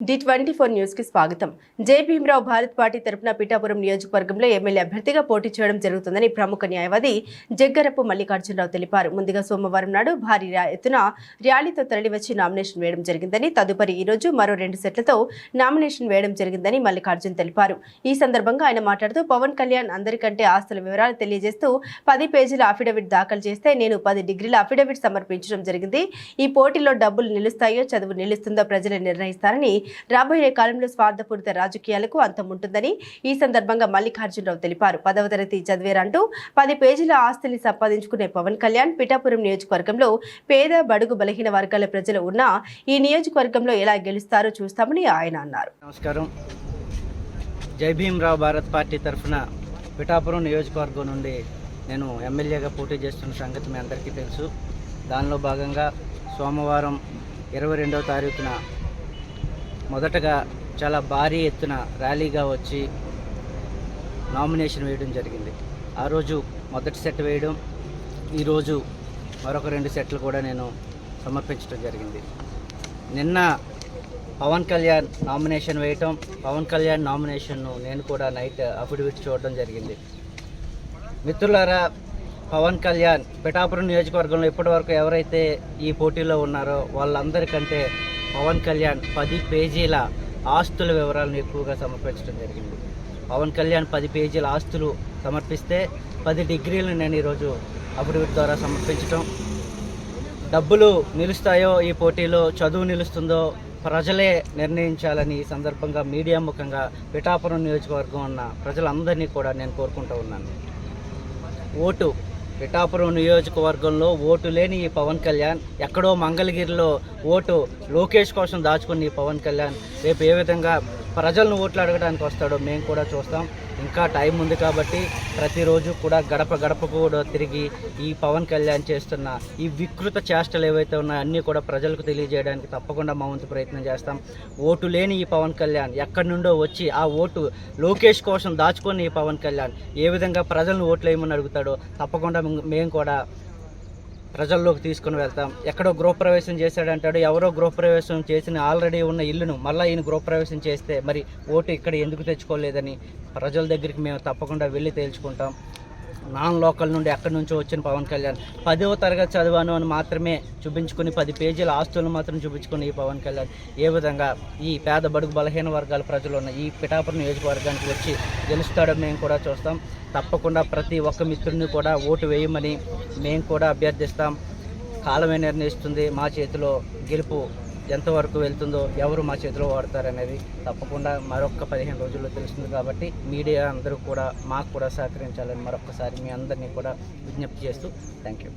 D twenty four న్యూస్కి స్వాగతం. జే Bhimarao Bharat party తరపున పిఠాపురం నియోజకవర్గంలో ఎమ్మెల్యే అభ్యర్థిగా పోటీ చేయడం జరుగుతుందని ప్రముఖ న్యాయవాది జగ్గరపు మల్లికార్జునరావు తెలిపారు. ముందుగా సోమవారం నాడు భారీ ఎత్తున ర్యాలీతో తరలివచ్చి నామినేషన్ వేయడం జరిగిందని తదుపరి ఈ రోజు మరో రెండు సెట్లతో నామినేషన్ వేయడం జరిగిందని మల్లికార్జున్ తెలిపారు. ఈ సందర్భంగా ఆయన మాట్లాడుతూ పవన్ కళ్యాణ్ అందరికంటే ఆస్తుల వివరాలు తెలియజేస్తూ పది పేజీల అఫిడవిట్ దాఖలు చేస్తే నేను పది డిగ్రీల అఫిడవిట్ సమర్పించడం జరిగింది. ఈ పోటీలో డబ్బులు నిలుస్తాయో చదువు నిలుస్తుందో ప్రజలు నిర్ణయిస్తారని రాబోయే కాలంలో స్వార్థపూరిత రాజకీయాలకు అంతం ఉంటుందని ఈ సందర్భంగా మల్లికార్జునరావు తెలిపారు. పదవ తరగతి చదివేరంటూ పది పేజీల ఆస్తిని సంపాదించుకునే పవన్ కళ్యాణ్ పిఠాపురం నియోజకవర్గంలో పేద బడుగు బలహీన వర్గాల ప్రజలు ఉన్నా ఈ నియోజకవర్గంలో ఎలా గెలుస్తారో చూస్తామని ఆయన అన్నారు. నమస్కారం. జై భీమ్రావు భారత్ పార్టీ తరఫున పిఠాపురం నియోజకవర్గం నుండి నేను ఎమ్మెల్యేగా పోటీ చేస్తున్న సంగతి మీ అందరికీ తెలుసు. దానిలో భాగంగా సోమవారం ఇరవై రెండవ తారీఖున మొదటగా చాలా భారీ ఎత్తున ర్యాలీగా వచ్చి నామినేషన్ వేయడం జరిగింది. ఆ రోజు మొదటి సెట్ వేయడం ఈరోజు మరొక రెండు సెట్లు కూడా నేను సమర్పించడం జరిగింది. నిన్న పవన్ కళ్యాణ్ నామినేషన్ వేయటం పవన్ కళ్యాణ్ నామినేషన్ను నేను కూడా నైట్ అఫిడవిట్ చూడడం జరిగింది. మిత్రులారా పవన్ కళ్యాణ్ పిఠాపురం నియోజకవర్గంలో ఇప్పటివరకు ఎవరైతే ఈ పోటీలో ఉన్నారో వాళ్ళందరికంటే పవన్ కళ్యాణ్ పది పేజీల ఆస్తుల వివరాలను ఎక్కువగా సమర్పించడం జరిగింది. పవన్ కళ్యాణ్ పది పేజీల ఆస్తులు సమర్పిస్తే పది డిగ్రీలను నేను ఈరోజు అఫిడవిట్ ద్వారా సమర్పించటం. డబ్బులు నిలుస్తాయో ఈ పోటీలో చదువు నిలుస్తుందో ప్రజలే నిర్ణయించాలని ఈ సందర్భంగా మీడియా ముఖంగా పిఠాపురం నియోజకవర్గం ఉన్న ప్రజలందరినీ కూడా నేను కోరుకుంటూ ఉన్నాను. ఓటు పిఠాపురం నియోజకవర్గంలో ఓటు లేని ఈ పవన్ కళ్యాణ్ ఎక్కడో మంగళగిరిలో ఓటు లోకేష్ కోసం దాచుకుని ఈ పవన్ కళ్యాణ్ రేపు ఏ విధంగా ప్రజలను ఓట్లు అడగడానికి వస్తాడో మేము కూడా చూస్తాం. ఇంకా టైం ఉంది కాబట్టి ప్రతిరోజు కూడా గడప గడపకు కూడా తిరిగి ఈ పవన్ కళ్యాణ్ చేస్తున్న ఈ వికృత చేష్టలు ఏవైతే ఉన్నాయో అన్నీ కూడా ప్రజలకు తెలియజేయడానికి తప్పకుండా మా వంతు ప్రయత్నం చేస్తాం. ఓటు లేని ఈ పవన్ కళ్యాణ్ ఎక్కడి నుండో వచ్చి ఆ ఓటు లోకేష్ కోసం దాచుకొని ఈ పవన్ కళ్యాణ్ ఏ విధంగా ప్రజలను ఓట్లు వేయమని అడుగుతాడో తప్పకుండా మేము కూడా ప్రజల్లోకి తీసుకుని వెళ్తాం. ఎక్కడో గృహప్రవేశం చేశాడంటాడు. ఎవరో గృహప్రవేశం చేసిన ఆల్రెడీ ఉన్న ఇల్లును మళ్ళీ ఈయన గృహప్రవేశం చేస్తే మరి ఓటు ఇక్కడ ఎందుకు తెచ్చుకోలేదని ప్రజల దగ్గరికి మేము తప్పకుండా వెళ్ళి తేల్చుకుంటాం. నాన్ లోకల్ నుండి ఎక్కడి నుంచో వచ్చిన పవన్ కళ్యాణ్. పదవ తరగతి చదివాను అని మాత్రమే చూపించుకుని పది పేజీల ఆస్తులను మాత్రం చూపించుకుని ఈ పవన్ కళ్యాణ్. ఏ విధంగా ఈ పేద బడుగు బలహీన వర్గాల ప్రజలు ఉన్న ఈ పిఠాపురం నియోజకవర్గానికి వచ్చి గెలుస్తాడో మేము కూడా చూస్తాం. తప్పకుండా ప్రతి ఒక్క మిత్రుడిని కూడా ఓటు వేయమని మేము కూడా అభ్యర్థిస్తాం. కాలమే నిర్ణయిస్తుంది. మా చేతిలో గెలుపు ఎంతవరకు వెళ్తుందో ఎవరు మా చేతిలో వాడతారనేది తప్పకుండా మరొక పదిహేను రోజుల్లో తెలుస్తుంది కాబట్టి మీడియా అందరూ కూడా మాకు కూడా సహకరించాలని మరొకసారి మీ అందరినీ కూడా విజ్ఞప్తి చేస్తూ థ్యాంక్ యూ.